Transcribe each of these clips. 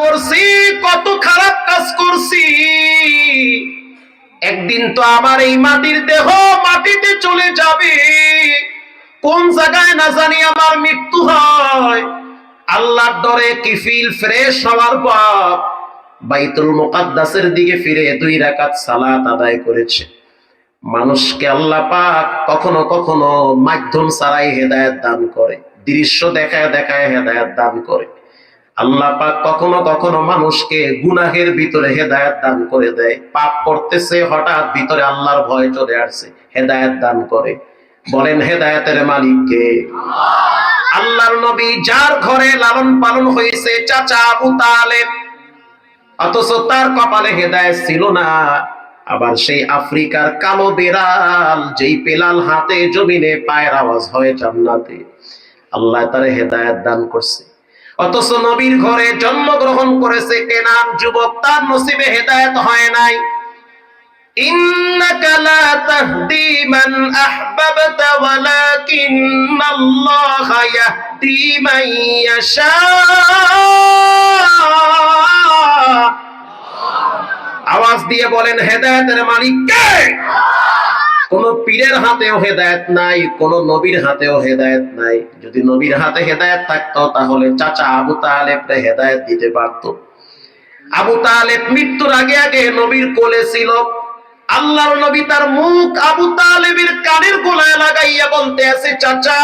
করছি, কত খারাপ কাজ করছি। একদিন তো আমার এই মাটির দেহ মাটিতে চলে যাবে। কোন জায়গায় না জানি আমার মৃত্যু হয়। আল্লাহর ডরে কিফিল ফ্রেশ হওয়ার পর বাইতুল মুকাদ্দাসের দিকে ফিরে দুই রাকাত সালাত আদায় করেছে। মানুষকে আল্লাহ পাক কখনো কখনো মাধ্যম ছাড়াই হেদায়েত দান করে, দৃশ্য দেখায় দেখায় হেদায়েত দান করে। আল্লাহ পাক কখনো কখনো মানুষকে গুনাহের ভিতরে হেদায়ত দান করে দেয়। পাপ করতেছে, হঠাৎ ভিতরে আল্লাহর ভয় চলে আসছে, হেদায়েত দান করে। বলেন, হেদায়েতের মালিককে আল্লাহর নবী যার ঘরে লালন পালন হয়েছে, চাচা আবু তালেব। অথচ তার কপালে হেদায়েত ছিল না। আবার সেই আফ্রিকার কালো বেড়াল, যেই পেলাল হাতে জমিনে পায়ের আওয়াজ হয় জান্নাতে। আল্লাহ তার হেদায়েত দান করছে। অথচ নবীর ঘরে জন্মগ্রহণ করেছে কেনান যুবক তার নসিবে হেদায়েত হয় নাই إنك لا تهدي من أحببت ولكن الله يهدي من يشاء আওয়াজ দিয়ে বলেন হেদায়েতের মালিক কে কোন পীরের হাতেও হেদায়েত নাই, কোন নবীর হাতেও হেদায়েত নাই। যদি নবীর হাতে হেদায়েত থাকতো, তাহলে চাচা আবু তালেব হেদায়েত দিতে পারতো। আবু তালেব মৃত্যুর আগে আগে নবীর কোলে ছিল। আল্লাহর নবী তার মুখ আবু তালেবের কানের গোলায় লাগাইয়া বলতে আছে চাচা,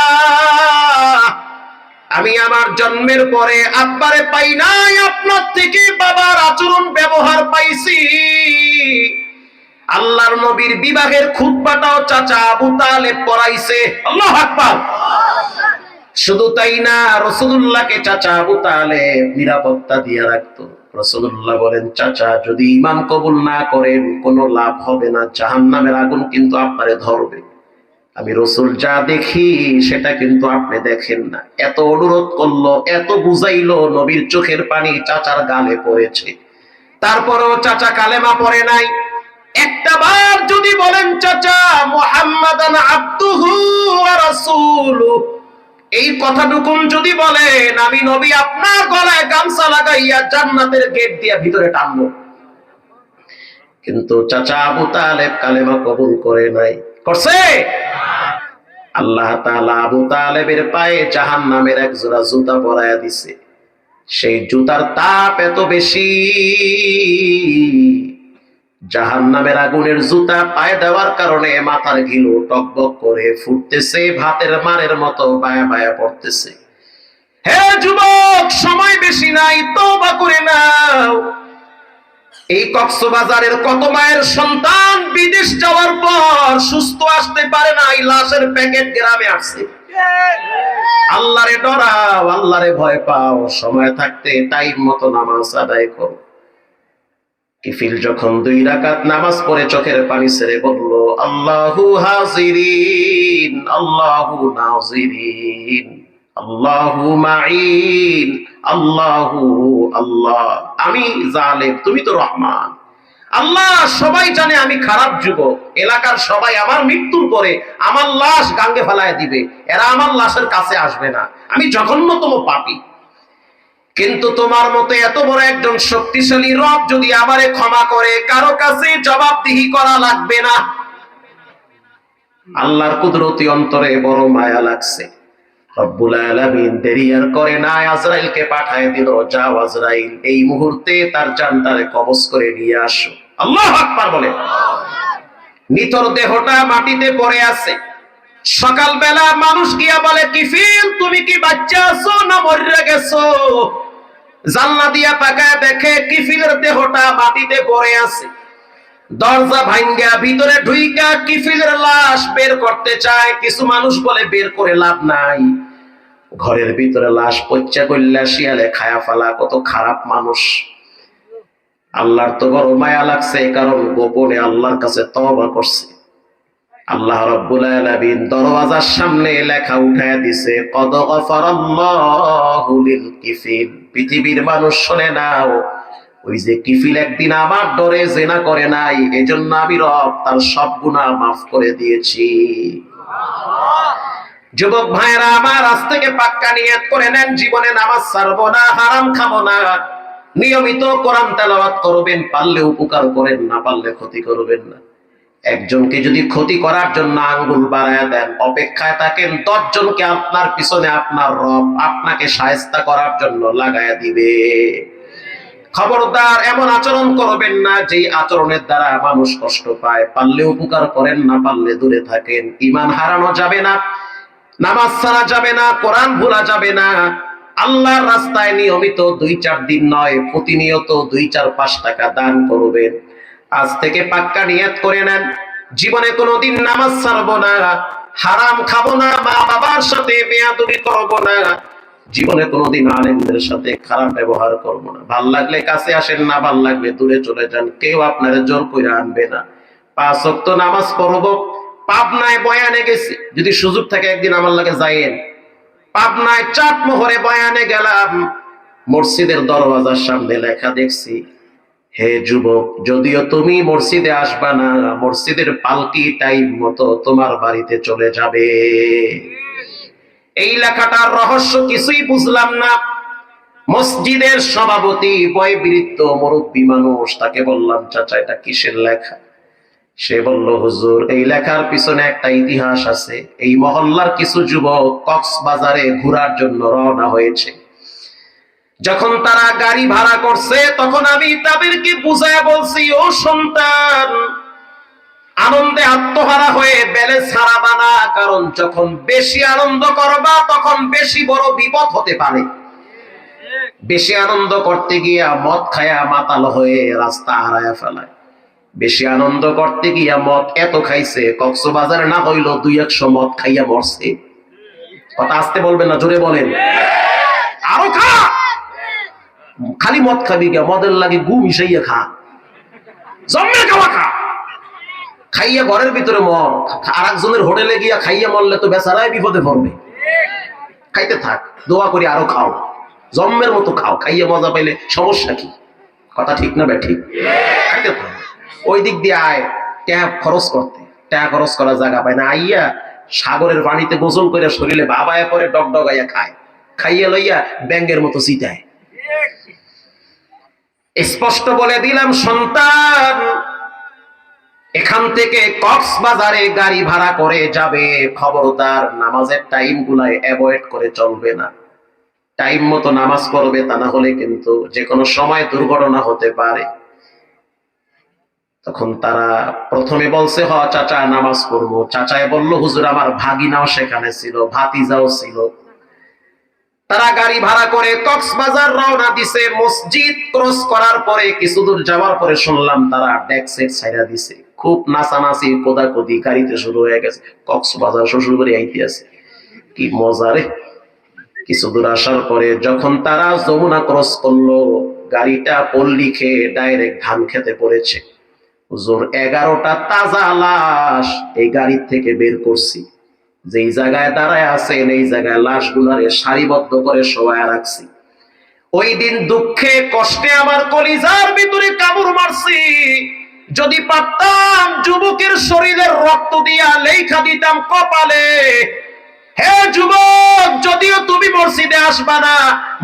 আমি আমার জন্মের পরে আব্বারে পাই নাই, আপনার থেকে বাবার আচরণ, ব্যবহার পাইছি। আল্লাহর নবীর বিবাহের খুতবাটাও চাচা আবু তালেব পড়াইছে। আল্লাহ আকবার। শুধু তাই না রসুল্লাহকে চাচা আবু তালেব নিরাপত্তা দিয়ে রাখতো। রসুল্লাহ বলেন, চাচা, যদি ইমান কবুল না করেন, কোনো লাভ হবে না। জাহান নামের আগুন কিন্তু আপনারে ধরবে। আমি রসুল যা দেখি, সেটা কিন্তু আপনি দেখেন না। এত অনুরোধ করল, এত বুঝাইলো, নবীর চোখের পানি চাচার গালে পড়েছে। তারপরেও চাচা কালেমা পড়ে নাই। একটা বার যদি বলেন, চাচা, মোহাম্মদান আব্দুহু এই কথাটুকুন যদি বলেন, আমি নবী আপনার গলায় গামছা লাগাইয়া জান্নাতের গেট দিয়া ভিতরে টানবো। কিন্তু চাচা আবু তালেব কালেমা কবুল করে নাই। করছে? আল্লাহ তাআলা আবু তালেবের পায়ে জাহান নামের এক জোড়া জুতা পরাইয়া দিছে। সেই জুতার তাপ এত বেশি। জাহান নামের আগুনের জুতা পায়ে দেওয়ার কারণে মাথার ঘিলু টকবক করে ফুটতেছে, ভাতের মারের মতো বায়া বায়া পড়তেছে। হে যুবক, সময় বেশি নাই, তওবা করে নাও। এই কক্সবাজারের কত মায়ের সন্তান বিদেশ যাওয়ার পর সুস্থ আসতে পারে না এই লাশের প্যাকেট গ্রামে আসছে। আল্লাহরে ডরাও, আল্লাহরে ভয় পাও, সময় থাকতে টাইম মতো নামাজ আদায় করো। কিফিল যখন দুই রাকাত নামাজ পড়ে চোখের পানি ছেড়ে বলল, আল্লাহু হাজিরিন, আল্লাহু নাজিরিন, আল্লাহু মাইন আল্লাহু আল্লাহ। আমি জালেম, তুমি তো রহমান। আল্লাহ সবাই জানে আমি খারাপ যুবক। এলাকার সবাই আমার মৃত্যুর পরে আমার লাশ গাঙ্গে ফেলায় দিবে। এরা আমার লাশের কাছে আসবে না। আমি জঘন্যতম পাপী। কিন্তু তোমার মতো এত বড় একজন শক্তিশালী রব যদি আমারে ক্ষমা করে, কারও কাছে জবাবদিহি করা লাগবে না। আল্লাহর কুদরতি অন্তরে বড় মায়া লাগছে। নিতর দেহটা মাটিতে পড়ে আছে। সকালবেলা মানুষ গিয়া বলে, কিফিল, তুমি কি বাচ্চা আছো না মরে গেছো? জানলা দিয়া তাকায় দেখে কিফিলের দেহটা মাটিতে পড়ে আছে। দরজা ভাঙ্গা ভিতরে ঢুইকা কিফিলের লাশ বের করতে চায়। কিছু মানুষ বলে, বের করে লাভ নাই। ঘরের ভিতরে লাশ পচ্চা করলা শিয়ালে খায়া ফালা, কত খারাপ মানুষ। আল্লাহর তো বড় মায়া লাগছে কারণ গোপনে আল্লাহর কাছে তওবা করছে। আল্লাহ রাব্বুল আলামিন দরওয়াজার সামনে লেখা উঠায় দিছে, কদ গফারাল্লাহু লিল কিফিল। পৃথিবীর মানুষ শুনে নাও, ওই যে কিফিল একদিন আমার ডরে জেনা করে নাই, এজন্য আমি রব তার সব গুনাহ মাফ করে দিয়েছি। যুবক ভাইরা আমার আজ থেকে পাক্কা নিয়ত করে নেন, জীবনে নামাজ ছাড়বো না, হারাম খাব না। নিয়মিত কোরআন তেলাওয়াত করবেন, পারলে উপকার করেন, না পারলে ক্ষতি করবেন না। একজনকে যদি ক্ষতি করার জন্য আঙ্গুল বাড়ায় দেন, অপেক্ষায় থাকেন, দশজনকে আপনার পিছনে আপনার রব আপনাকে সায়স্তা করার জন্য লাগায় দিবে। খবরদার, এমন আচরণ করবেন না যেই আচরণের দ্বারা মানুষ কষ্ট পায়। পারলে উপকার করেন, না পারলে দূরে থাকেন। ইমান হারানো যাবে না, নামাজ ছাড়া যাবে না, কোরআন ভোলা যাবে না। আল্লাহর রাস্তায় নিয়মিত দুই চার দিন নয়, প্রতিনিয়ত দুই চার পাঁচ টাকা দান করবেন। আজ থেকে পাক্কা নিয়ত করে নেন। জীবনে কোনোদিন নামাজ ছাড়বো না, হারাম খাব না, মা বাবার সাথে বেয়াদবি করব না। জীবনে কোনোদিন আলেমদের সাথে খারাপ ব্যবহার করব না। ভালো লাগলে কাছে আসেন না, ভালো লাগলে দূরে চলে যান। কেউ আপনার জোর করে আনবে না। পাঁচ ওয়াক্ত নামাজ পড়ব। পাবনায় বয়ানে গেছি। যদি সুযোগ থাকে একদিন আমার লাগে যাইয়েন। পাবনায় চাট মোহরে বয়ানে গেলাম। মসজিদের দরওয়াজার সামনে লেখা দেখছি হে যুবক, যদিও তুমি মসজিদে আসবা না, মসজিদের পালকি টাইম মতো তোমার বাড়িতে চলে যাবে। এই লেখাটার রহস্য কিছুই বুঝলাম না। মসজিদের সভাপতি বয়বৃত্ত মুরব্বী মানুষ, তাকে বললাম, চাচা, এটা কিসের লেখা? সে বলল, হুজুর, এই লেখার পিছনে একটা ইতিহাস আছে। এই মহল্লার কিছু যুবক কক্সবাজারে ঘোরার জন্য রওনা হয়েছে। যখন তারা গাড়ি ভাড়া করছে, তখন আমি তাদেরকে বুঝায় বলছি, ও সন্তান, আনন্দে আত্মহারা হয়ে ব্যালেন্স হারাবা না কারণ যখন বেশি আনন্দ করবা, তখন বেশি বড় বিপদ হতে পারে। বেশি আনন্দ করতে গিয়া মদ খায়া মাতাল হয়ে রাস্তা হারায় ফেলায়। বেশি আনন্দ করতে গিয়া মদ এত খাইছে, কক্সবাজারে না হইল দুই একশো মদ খাইয়া মরছে। কথা আসতে বলবেন না, জোরে বলেন। আরও খা খালি মদ খাবি গিয়া মদের লাগে গু মিশাইয়া খা। জন্মের খাওয়া খা। খাইয়া ঘরের ভিতরে মদ। আর একজনের হোটেলে গিয়া খাইয়া মরলে তো বেচারাই বিপদে পড়বে। খাইতে থাক, দোয়া করে আরও খাও। জন্মের মতো খাও। খাইয়া মজা পাইলে সমস্যা কি? কথা ঠিক না বে ঠিক খাইতে থাক। ওই দিক দিয়ে আয়, ট্যাপ খরচ করতে। ট্যাপ খরচ করার জায়গা পায় না। আইয়া সাগরের পানিতে গোসল করে শরীরে বাবায় পরে ডগ ডগাইয়া খায়। খাইয়া লইয়া ব্যাঙ্গের মতো চিতায়। স্পষ্ট বলে দিলাম, সন্তান, এখান থেকে কক্সবাজারে গাড়ি ভাড়া করে যাবে। খবরদার, নামাজের টাইম গুলাই অ্যাভয়েড করে চলবে না। টাইম মতো নামাজ পড়বে তা না হলে কিন্তু যে কোনো সময় দুর্ঘটনা হতে পারে। তখন তারা প্রথমে বলছে, হ, চাচা, নামাজ পড়ব। চাচায় বলল, হুজুর, আমার ভাগিনাও সেখানে ছিল, ভাতিজাও ছিল। তারা গাড়ি ভাড়া করে কক্সবাজার রওনা দিছে, মসজিদ ক্রস করার পরে কিছু দূর যাওয়ার পরে শুনলাম তারা ডেক্সেট ছাইরা দিছে। খুব নাচানাচি, কোদাকুদি, গাড়িতে শুরু হয়ে গেছে, কক্সবাজার শ্বশুর বাড়ি আইতে আছে। কি মজা রে! কিছু দূর আসার পরে যখন তারা যমুনা ক্রস করল, গাড়িটা পল্লী খেয়ে ডাইরেক্ট ধান খেতে পড়েছে। হুজুর, এগারোটা তাজা লাশ এই গাড়ির থেকে বের করছি। যেই জায়গায় দাঁড়ায় আছেন এই জায়গায় লাশগুলারে সারিবদ্ধ করে শোয়ায় রাখছি। ওই দিন দুঃখে, কষ্টে আমার কলিজার ভিতরে কামড় মারছি। যদি পারতাম যুবকের শরীরের রক্ত দিয়া লেখা দিতাম কপালে, হে যুবক, যদিও তুমি মসজিদে আসবা না,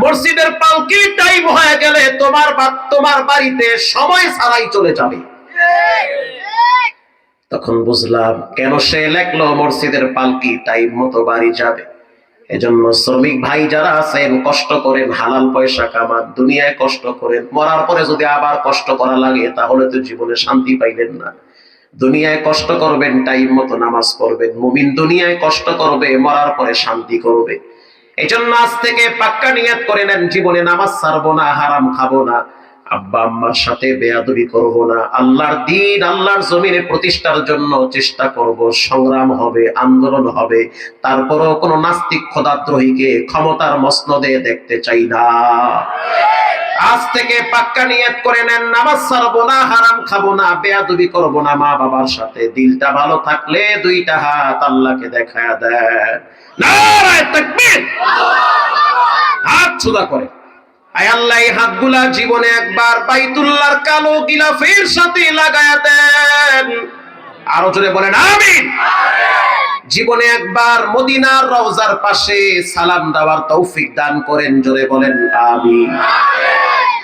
মসজিদের পালকি টাইম হয়ে গেলে তোমার তোমার বাড়িতে সময় ছাড়াই চলে যাবে। তখন বুঝলাম, কেন সে লেখলো মসজিদের পালকি? টাইম মতো বাড়ি যাবে। এজন্য শ্রমিক ভাই যারা আছেন, কষ্ট করেন, হালাল পয়সা কামান, দুনিয়ায় কষ্ট করেন, মরার পরে যদি আবার কষ্ট করা লাগে, তাহলে তো জীবনে শান্তি পাইলেন না। দুনিয়ায় কষ্ট করবেন, টাইম মতো নামাজ পড়বেন। মুমিন দুনিয়ায় কষ্ট করবে, মরার পরে শান্তি করবে। এই জন্য আজ থেকে পাক্কা নিয়াত করে নেন, জীবনে নামাজ ছাড়বো না, হারাম খাব না। আব্বা আম্মার সাথে বেয়াদবি করব না। আল্লাহর দিন, আল্লাহর জমিনে প্রতিষ্ঠার জন্য চেষ্টা করব। সংগ্রাম হবে, আন্দোলন হবে। তারপরও কোনো নাস্তিক খোদাদ্রোহীকে ক্ষমতার মসনদে দেখতে চাই না। আজ থেকে পাক্কা নিয়ত করে নেন, নামাজ ছাড়বো না, হারাম খাব না, বেয়াদবি করব না মা বাবার সাথে। দিলটা ভালো থাকলে দুইটা হাত আল্লাহকে দেখা দেয় নারায় হাত সুদা করে। আয় আল্লাহ, এই হাতগুলা জীবনে একবার বাইতুল্লাহর কালো গিলাফের সাথে লাগায়া দেন। আরও জোরে বলেন, আমিন। জীবনে একবার মদিনার রওজার পাশে সালাম দেওয়ার তৌফিক দান করেন, জোরে বলেন, আমিন।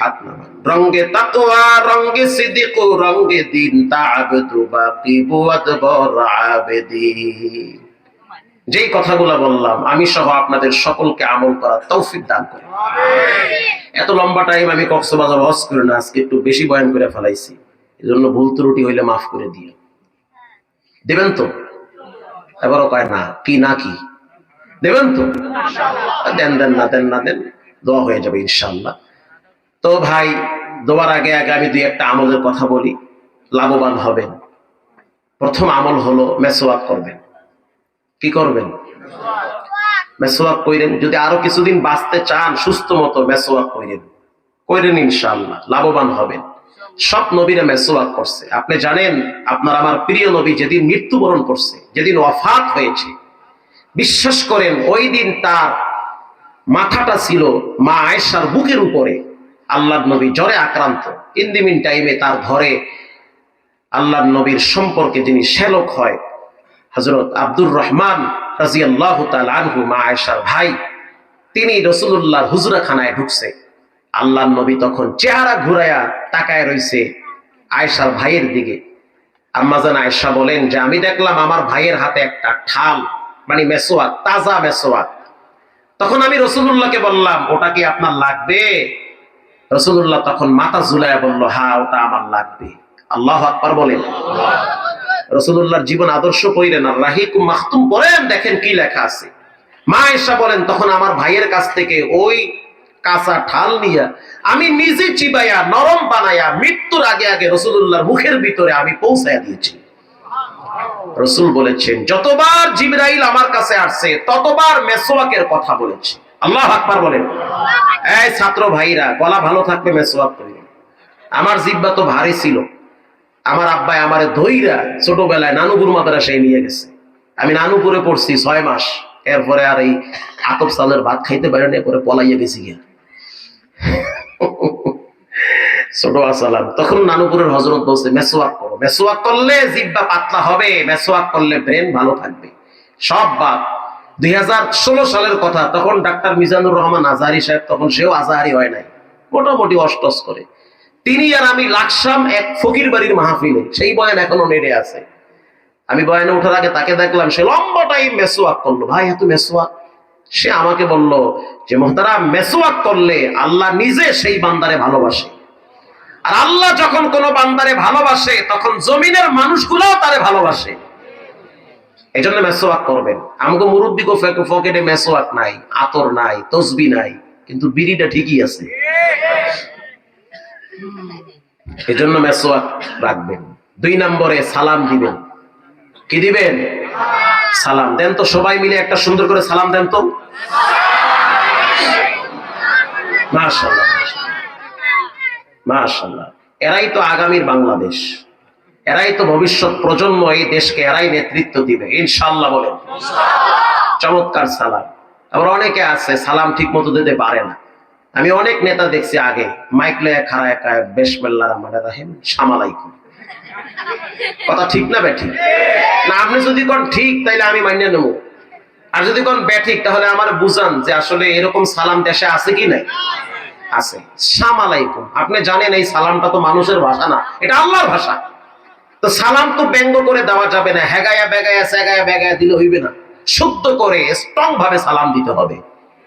হাত নামান। রঙ্গে তাকওয়া রঙ্গে সিদ্দিক রঙ্গে দিন, তা'আবদু বাকিবু আদবর আবেদিন। যেই কথাগুলো বললাম আমি সহ আপনাদের সকলকে আমল করার তৌফিক দান করি। এত লম্বা টাইম আমি কক্সবাজার হজ করে না আজকে একটু বেশি বয়ান করে ফেলাইছি। এই জন্য ভুল ত্রুটি হইলে মাফ করে দিও। দেবেন তো? এবারও কয় না কি না কি? দেবেন তো? দেন দেন না দেন না দেন। দোয়া হয়ে যাবে ইনশাল্লাহ তো ভাই দোয়ার আগে আগে আমি দুই একটা আমলের কথা বলি। লাভবান হবেন। প্রথম আমল হলো মেসোয়াক করবেন। কি করবেন? মেসোয়াক কইরেন, যদি আরও কিছুদিন বাঁচতে চান, সুস্থ মতো মেসোয়াক কইরেন। কইরেন ইনশাআল্লাহ, লাভবান হবেন। সব নবীরা মেসোয়াক করছে। আপনি জানেন, আপনার আমার প্রিয় নবী যেদিন মৃত্যুবরণ করছে, যেদিন ওয়াফাত হয়েছে, বিশ্বাস করেন, ওই দিন তার মাথাটা ছিল মা আয়েশার বুকের উপরে। আল্লাহ নবী জ্বরে আক্রান্ত। ইন দি মিন টাইমে তার ঘরে আল্লাহ নবীর সম্পর্কে যিনি শ্যালক হয় হজরত আব্দুর রহমান আল্লাহ ভাই, তিনি রসুল্লাহর হুজরাখানায় ঢুকছে। আল্লাহ নবী তখন চেহারা ঘুরাইয়া তাকায় রইছে আয়েশার ভাইয়ের দিকে। আম্মাজান আয়েশা বলেন, যে আমি দেখলাম আমার ভাইয়ের হাতে একটা ঠাল মানে মেসোয়াক তাজা মেসোয়াক তখন আমি রসুল্লাহকে বললাম, ওটা কি আপনার লাগবে? রসুল্লাহ তখন মাথা ঝুলাইয়া বলল হ্যাঁ ওটা আমার লাগবে। আল্লাহ আকবার বলেন। রসুল্লাহর জীবন আদর্শ কইলেন আর রাহিকুম মাহতুম পড়েন দেখেন কি লেখা আছে। মা এসা বলেন তখন আমার ভাইয়ের কাছ থেকে ওই কাঁচা ঠাল নিয়া আমি নিজে চিবাইয়া নরম বানাইয়া মৃত্যুর আগে আগে রসুল্লাহর মুখের ভিতরে আমি পৌঁছাইয়া দিয়েছি। রসুল বলেছেন যতবার জিবরাইল আমার কাছে আসছে ততবার মেসোয়াকের কথা বলেছে। আল্লাহ আকবার বলেন। এই ছাত্র ভাইরা গলা ভালো থাকবে মেসোয়াক করি আমার জিব্বা তো ভারী ছিল। আমার আব্বাই আমারে ধইরা ছোটবেলায় নানুপুর মাদ্রাসায় নিয়ে গেছে। আমি নানুপুরে পড়ছি ছয় মাস। এরপরে আর এই আতপ সালের ভাত খাইতে পারি না পরে পলাইয়া গেছি গিয়া। ছোট আসালাম। তখন নানুপুরের হজরত বলছে, মেসোয়াক করো। মেসোয়াক করলে জিব্বা পাতলা হবে, মেসোয়াক করলে ব্রেন ভালো থাকবে। সব বাদ। দুই হাজার ষোলো সালের কথা, তখন ডাক্তার মিজানুর রহমান আজহারি সাহেব, তখন সেও আজহারি হয় নাই। মোটামুটি অষ্টস করে। তিনি আর আমি লাকসাম এক ফকির বাড়ির মাহফিলে। সেই বয়ান এখনও নেড়ে আছে। আমি বয়ানে ওঠার আগে তাকে দেখলাম, সে লম্বা টাইম মেসোয়াক করল। ভাই, এত মেসোয়াক? সে আমাকে বলল যে মহতারা মেসোয়াক করলে আল্লাহ নিজে সেই বান্দারে ভালোবাসে। আর আল্লাহ যখন কোনো বান্দারে ভালোবাসে, তখন জমিনের মানুষগুলোও তারে ভালোবাসে। এই জন্য মেসোয়াক করবেন। আমাকে মুরব্বী ফকেটে মেসোয়াক নাই, আতর নাই, তসবি নাই, কিন্তু বিড়িটা ঠিকই আছে। এই জন্য মেসোয়াক রাখবেন। দুই নম্বরে সালাম দিবেন। কি দিবেন? সালাম। দেন তো সবাই মিলে একটা সুন্দর করে সালাম দেন তো। এরাই তো আগামীর বাংলাদেশ। এরাই তো ভবিষ্যৎ প্রজন্ম এই দেশকে এরাই নেতৃত্ব দিবে। ইনশাল্লাহ বলেন। চমৎকার সালাম। আবার অনেকে আছে, সালাম ঠিক মতো দিতে পারে না। আমি অনেক নেতা দেখছি আগে। মাইক লয়ে খাড়া একা বেশমেল্লা রহমান রাহিম সামালাইকুম কথা ঠিক না ব্যাঠিক? না, আপনি যদি কোন ঠিক, তাইলে আমি মান্য নেব। আর যদি কোন ব্যাঠিক, তাহলে আমার বুঝান যে আসলে এরকম সালাম দেশে আছে কি নাই। আছে। সামালাইকুম আপনি জানেন এই সালামটা তো মানুষের ভাষা না, এটা আল্লাহর ভাষা। তো সালাম তো ব্যঙ্গ করে দেওয়া যাবে না। হেগায়া বেগায়া সেগায়া বেগায়া দিলে হইবে না। শুদ্ধ করে স্ট্রং ভাবে সালাম দিতে হবে।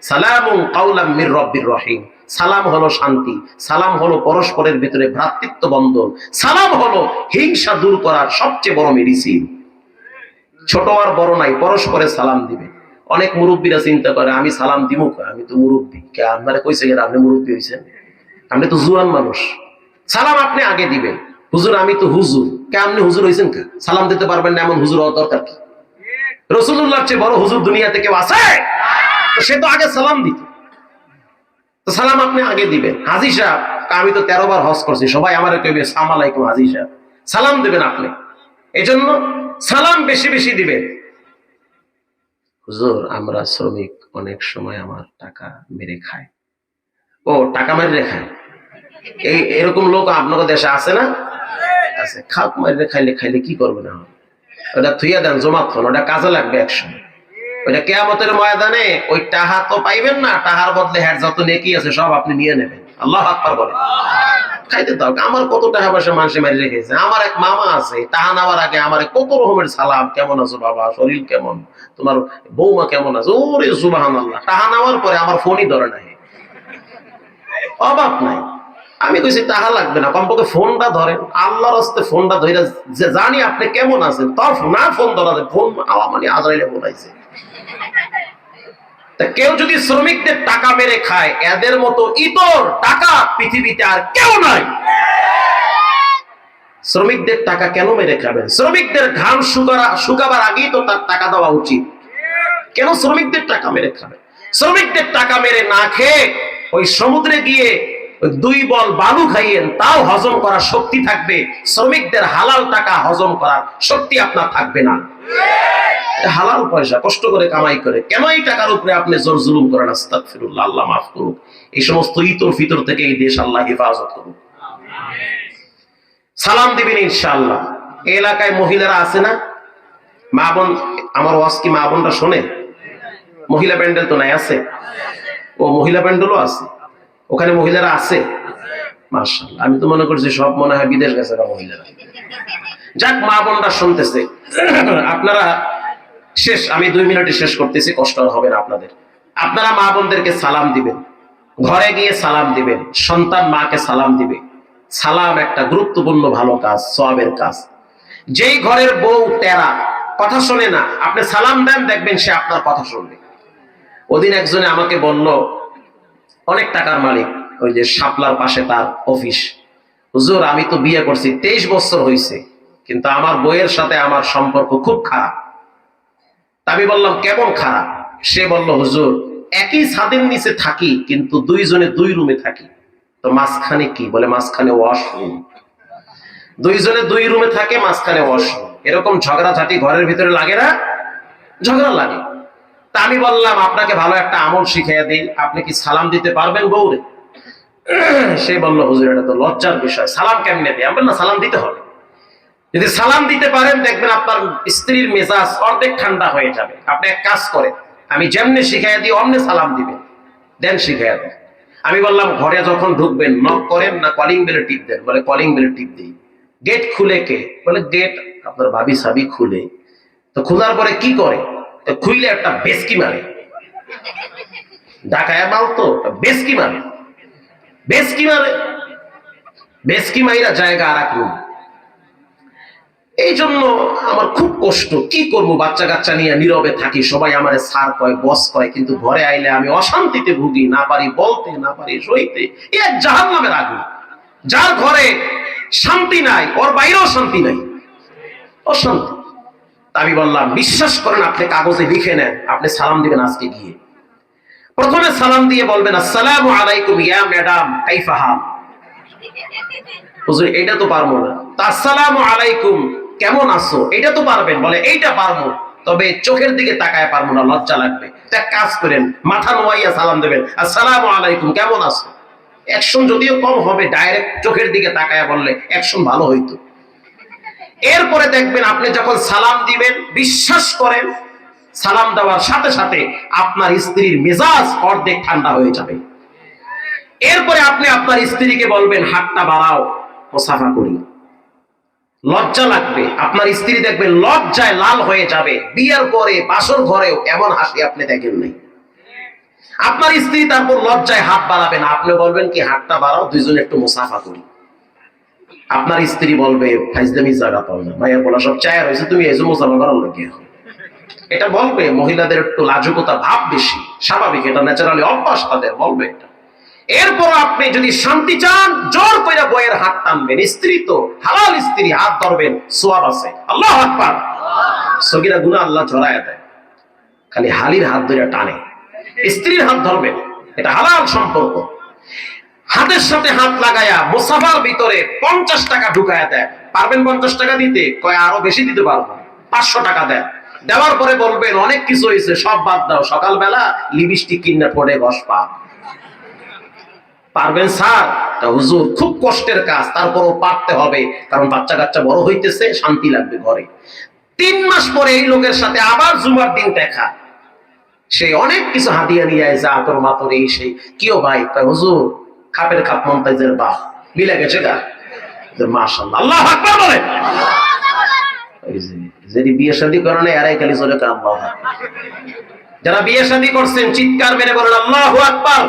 সালামুন কাউলাম মির রব্বির রহিম। সালাম হলো শান্তি, সালাম হলো পরস্পরের ভিতরে ভ্রাতৃত্ব বন্ধন। সালাম হলো হিংসা দূর করার সবচেয়ে বড় মেডিসিন ছোট আর বড় নাই, পরস্পরে সালাম দিবে। অনেক মুরব্বীরা চিন্তা করে, আমি সালাম দিব আমি তো মুরব্বী। কে, আপনারা কইছে গেলে আপনি মুরব্বী হয়েছেন আপনি তো জুয়ান মানুষ। সালাম আপনি আগে দিবেন। হুজুর, আমি তো হুজুর। কে, আপনি হুজুর হয়েছেন কে? সালাম দিতে পারবেন না, এমন হুজুর হওয়ার দরকার কি? রসুল্লাহর চেয়ে বড় হুজুর দুনিয়াতে কেউ আছে? সে তো আগে সালাম দিত। সালাম আপনি আগে দিবেন। হাজি সাহেব আমি তো তেরো বার হজ করছি, সবাই আমার কেবে সালাম আলাইকুম হাজি সাহেব। সালাম দিবেন আপনি। এই জন্য সালাম বেশি বেশি দিবেন। হুজুর, আমরা শ্রমিক অনেক সময় আমার টাকা মেরে খায়। ও, টাকা মেরে খায়? এই, এরকম লোক আপনাদের দেশে আছে না? আছে। খাক মারিলে খাইলে খাইলে কি করবে না ওটা থুইয়া দেন, জমা ওটা কাজে লাগবে একসময়। ওইটা কেয়ামতের ময়দানে ওই টাহা তো পাইবেন না, টাহার বদলে হ্যার যত নেকি আছে সব আপনি নিয়ে নেবেন। আল্লাহ আকবার বলে। খাইতে দাও, আমার কত টাকা পয়সা মানুষে মারি রেখেছে? আমার এক মামা আছে টাকা নেওয়ার আগে আমার কত রকমের সালাম, কেমন আছো বাবা? শরীর কেমন? তোমার বৌমা কেমন আছে? ওরে সুবাহান আল্লাহ টাকা নেওয়ার পরে আমার ফোনই ধরে নাই। অভাব নাই। আমি কইছি টাকা লাগবে না, কমপক্ষে ফোনটা ধরেন। আল্লাহর হস্তে ফোনটা ধরে যে জানি আপনি কেমন আছেন, তার না ফোন ধরা ফোন আওয়া মানে আজরাইলে বলাইছে কেউ যদি শ্রমিকদের টাকা মেরে খায়, এদের মতো ইতর টাকা পৃথিবীতে আর কেউ নাই। শ্রমিকদের টাকা কেন মেরে খাবেন? শ্রমিকদের ঘাম শুকারা শুকাবার আগেই তো তার টাকা দেওয়া উচিত। কেন শ্রমিকদের টাকা মেরে খাবেন? শ্রমিকদের টাকা মেরে না খেয়ে ওই সমুদ্রে গিয়ে দুই বল বালু খাইয়েন তাও হজম করার শক্তি থাকবে। শ্রমিকদের হালাল টাকা হজম করার শক্তি আপনার থাকবে না। হালাল পয়সা, কষ্ট করে কামাই করে। কেন এই টাকার উপরে আপনি জোর জুলুম করেন? আস্তাগফিরুল্লাহ, আল্লাহ মাফ করুক। এই সমস্ত ইতর ফিতর থেকে এই দেশ আল্লাহ হেফাজত করুক। সালাম দিবেন ইনশাআল্লাহ। এলাকায় মহিলারা আছে না? মা বোন, আমার ওয়াজ কি মা বোনরা শোনে? মহিলা প্যান্ডেল তো নাই, আছে? ও মহিলা প্যান্ডেলও আছে। ওখানে মহিলারা আছে? মার্শাল্লাহ আমি তো মনে করছি সব মনে হয় বিদেশ গেছে মহিলারা। যাক, মা বোনরা শুনতেছে। আপনারা শেষ, আমি দুই মিনিটে শেষ করতেছি, কষ্ট হবে না আপনাদের। আপনারা মা বোনদেরকে সালাম দিবেন। ঘরে গিয়ে সালাম দিবেন। সন্তান মাকে সালাম দিবে। সালাম একটা গুরুত্বপূর্ণ ভালো কাজ সবের কাজ। যেই ঘরের বউ তেরা, কথা শোনে না। আপনি সালাম দেন, দেখবেন সে আপনার কথা শুনবে। ওদিন একজনে আমাকে বলল, অনেক টাকার মালিক, ওই যে শাপলার পাশে তার অফিস হুজুর, আমি তো বিয়ে করছি, তেইশ বছর হয়েছে কিন্তু আমার বইয়ের সাথে আমার সম্পর্ক খুব খারাপ। আমি বললাম, কেমন খারাপ? সে বলল, হুজুর, একই ছাদের নিচে থাকি, কিন্তু দুইজনে দুই রুমে থাকি। তো মাঝখানে কি? বলে, মাঝখানে ওয়াশরুম দুইজনে দুই রুমে থাকে, মাঝখানে ওয়াশরুম এরকম ঝগড়াঝাটি ঘরের ভিতরে লাগে না? ঝগড়া লাগে। তা আমি বললাম, আপনাকে ভালো একটা আমল শিখিয়ে দিই। আপনি কি সালাম দিতে পারবেন বউরে? সে বলল, হুজুর, এটা তো লজ্জার বিষয়। সালাম কেমনে দিই? আমি বললাম, সালাম দিতে হবে। যদি সালাম দিতে পারেন, দেখবেন আপনার স্ত্রীর মেজাজ অর্ধেক ঠান্ডা হয়ে যাবে। আপনি এক কাজ করেন, আমি যেমনি শিখাইয়া দিই, অমনি সালাম দিবেন। দেন শিখাইয়া দেন। আমি বললাম, ঘরে যখন ঢুকবেন নক করেন না কলিং বেলে টিপ দেন। বলে কলিং বেলে টিপ দিই। গেট খুলে কে? বলে গেট আপনার ভাবি সাবি খুলে। তো খোলার পরে কি করে? তো খুইলে একটা বেসকি মারে। ডাকায় মাল তো বেসকি মারে। বেসকি মারে। বেসকি মাইরা জায়গা আর এক room। এই জন্য আমার খুব কষ্ট। কি করব? বাচ্চা কাচ্চা নিয়ে নীরবে থাকি, সবাই আমার সার কয়, বস কয়, কিন্তু ঘরে আইলে আমি অশান্তিতে ভুগি, না পারি বলতে, না পারি সইতে। এ জাহান নামের আগুন। যার ঘরে শান্তি নাই, ওর বাইরেও শান্তি নাই। অশান্তি। আমি বললাম, বিশ্বাস করেন, আপনি কাগজে লিখে নেন, আপনি সালাম দিবেন আজকে গিয়ে। প্রথমে সালাম দিয়ে বলবেন, আসসালামু আলাইকুম ইয়া ম্যাডাম, কাইফা হাল? হুজুর, এটা তো পারব না। আসসালামু আলাইকুম কেমন আছো? এটা তো পারবেন। বলে, এইটা পারব। তবে চোখের দিকে তাকায় পারব না, লজ্জা লাগবে। তা কাজ করেন, মাথা নোয়াইয়া সালাম দেবেন। আসসালামু আলাইকুম, কেমন আছো? অ্যাকশন যদিও কম হবে, ডাইরেক্ট চোখের দিকে তাকায় বললে অ্যাকশন ভালো হইতো। এরপরে দেখবেন আপনি যখন সালাম দিবেন, বিশ্বাস করেন, সালাম দেওয়ার সাথে সাথে আপনার স্ত্রীর মেজাজ অর্ধেক ঠান্ডা হয়ে যাবে। এরপরে আপনি আপনার স্ত্রীকে বলবেন, হাতটা বাড়াও, মুসাফা করি। লজ্জা লাগবে। আপনার স্ত্রী দেখবেন লজ্জায় লাল হয়ে যাবে। বিয়ের পরে, বাসর ঘরেও এমন হাসি আপনি দেখেন নাই। আপনার স্ত্রী তারপর লজ্জায় হাত বাড়াবেন আপনি বলবেন কি, হাতটা বাড়াও, দুইজনে একটু মুসাফা করি। আপনার স্ত্রী বলবে ফাইজদামি জায়গা পাও না। ভাইয়া বলা, সব চায় রয়েছে, তুমি এসে মুসাফা করার লোকে এটা বলবে, মহিলাদের একটু লাজুকতা ভাব বেশি। স্বাভাবিক, এটা ন্যাচারালি অভ্যাস তাদের, বলবে এটা। এরপর আপনি যদি শান্তি চান, জোর করে বইয়ের হাত টানবেন। স্ত্রী তো, হালাল স্ত্রী, হাত ধরবেন, সোয়াব আছে। আল্লাহ আকবার। সগিরা গুনা আল্লাহ ঝরায় দেয়। খালি হালির হাত ধরে টানে। স্ত্রীর হাত ধরবেন, এটা হালাল সম্পর্ক। হাতের সাথে হাত লাগায়া মুসাফার ভিতরে পঞ্চাশ টাকা ঢুকায়া দেয়। পারবেন পঞ্চাশ টাকা দিতে? কয়, আরও বেশি দিতে পারব। পাঁচশো টাকা দেয়। দেওয়ার পরে বলবেন, অনেক কিছু হয়েছে সব বাদ দাও। সকালবেলা লিপস্টিক কিনে পড়ে বস পা। পারবেন স্যার? তা হুজুর, খুব কষ্টের কাজ, তারপরও পারতে হবে, কারণ বাচ্চা কাচ্চা বড় হইতেছে, শান্তি লাগবে ঘরে। তিন মাস পরে এই লোকের সাথে আবার জুমার দিন দেখা। সে অনেক কিছু হাতিয়া নিয়ে যায় আতর মাতর এই সেই। কিও ভাই? কয় হুজুর, খাপের খাপ মন্তাজের বাপ। মিলে গেছে গা। যে আল্লাহ বলে। যদি বিয়ে শাদী করে না এরাই খালি চলে কাম যারা বিয়ে শাদী করছেন, চিৎকার মেরে বলেন, আল্লাহু আকবার।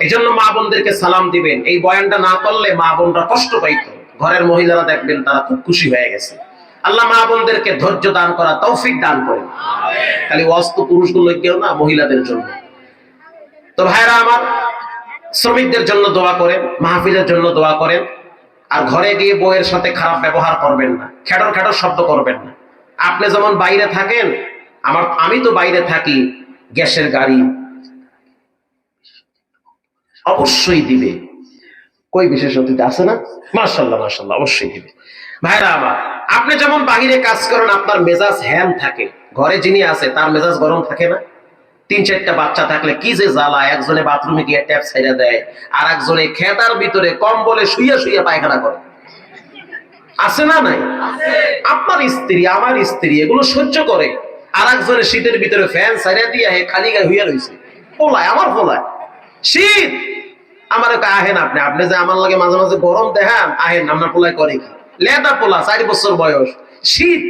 এই জন্য মা বোনদেরকে সালাম দিবেন। এই বয়ানটা না করলে মা বোনরা কষ্ট পাইতো। ঘরের মহিলারা দেখবেন তারা খুব খুশি হয়ে গেছে। আল্লাহ মা বোনদেরকে ধৈর্য দান করা তৌফিক দান করেন। খালি অস্ত পুরুষগুলো কেউ না, মহিলাদের জন্য। তো ভাইরা আমার, শ্রমিকদের জন্য দোয়া করেন, মাহফিলের জন্য দোয়া করেন। আর ঘরে গিয়ে বউয়ের সাথে খারাপ ব্যবহার করবেন না। খেটর খেটর শব্দ করবেন না। আপনি যেমন বাইরে থাকেন, আমার, আমি তো বাইরে থাকি, গ্যাসের গাড়ি অবশ্যই দিবে। কই বিশেষ অতিথি আছে না? মার্শাল্লাহ মার্শাল্লাহ অবশ্যই দিবে। ভাইরা আমার, আপনি যেমন বাহিরে কাজ করেন, আপনার মেজাজ হ্যাম থাকে। ঘরে যিনি আছে, তার মেজাজ গরম থাকে না। তিন চারটা বাচ্চা থাকলে কি যে জ্বালা, একজনে বাথরুমে গিয়ে ট্যাপ ছাইরা দেয় আর একজনে খেতার ভিতরে কম্বলে শুইয়া শুইয়া পায়খানা করে। আছে না নাই? আপনার স্ত্রী, আমার স্ত্রী এগুলো সহ্য করে। আর একজনের শীতের ভিতরে ফ্যান ছাইরা দিয়ে খালি গায়ে হইয়া রয়েছে পোলায়, আমার পোলায়। শীত! আমার আহেন আপনি আপনি যে আমার লাগে মাঝে মাঝে গরম দেখান, আহেন আপনার পোলায় করে কি লেদা পোলা, চারি বছর বয়স, শীত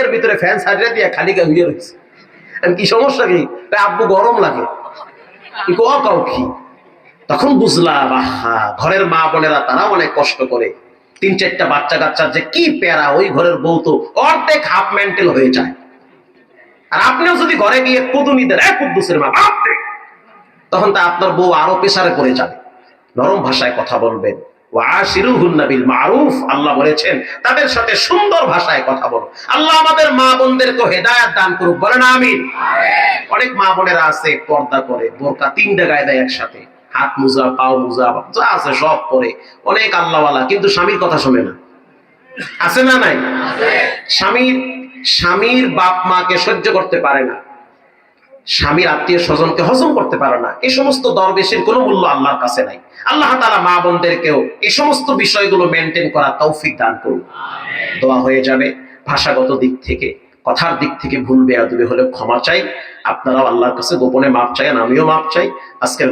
এর ভিতরে ফ্যান ছাড়িয়ে দিয়ে খালি গা হইয়া রয়েছে আমি কি সমস্যা কি? আব্বু, গরম লাগে। কও কাউ কি? তখন বুঝলাম, আহা, ঘরের মা বোনেরা তারা অনেক কষ্ট করে। তিন চারটা বাচ্চা কাচ্চার যে কি প্যারা, ওই ঘরের বউ তো অর্ধেক হাফ মেন্টাল হয়ে যায়। আর আপনিও যদি ঘরে গিয়ে কুদুনি দেন এক কুদ্দুসের মা তখন তা আপনার বউ আরও পেশারে পড়ে যাবে। নরম ভাষায় কথা বলবেন। মারুফ আল্লাহ বলেছেন তাদের সাথে সুন্দর ভাষায় কথা বলো। আল্লাহ আমাদের মা বোনদেরকে হেদায়াত দান করুক বলেন আমিন। অনেক মা বোনেরা আছে পর্দা করে বোরকা তিনটা গায়ে দেয় একসাথে। হাত মুজা পাও মুজা যা আছে সব পরে। অনেক আল্লাহওয়ালা কিন্তু স্বামীর কথা শোনে না। আছে না নাই? স্বামীর স্বামীর বাপ মাকে সহ্য করতে পারে না। স্বামীর আত্মীয় স্বজনকে হজম করতে পারে না। এই সমস্ত দরবেশের কোনো মূল্য আল্লাহর কাছে নাই। আল্লাহ তালা মা বোনদেরকেও এই সমস্ত বিষয়গুলো মেনটেন করা তৌফিক দান করুন। দোয়া হয়ে যাবে ভাষাগত দিক থেকে, কথার দিক থেকে ভুল বেয়া দুবে হলে ক্ষমা চাই। আপনারাও আল্লাহর কাছে গোপনে মাপ চাই আমিও মাপ চাই। আজকের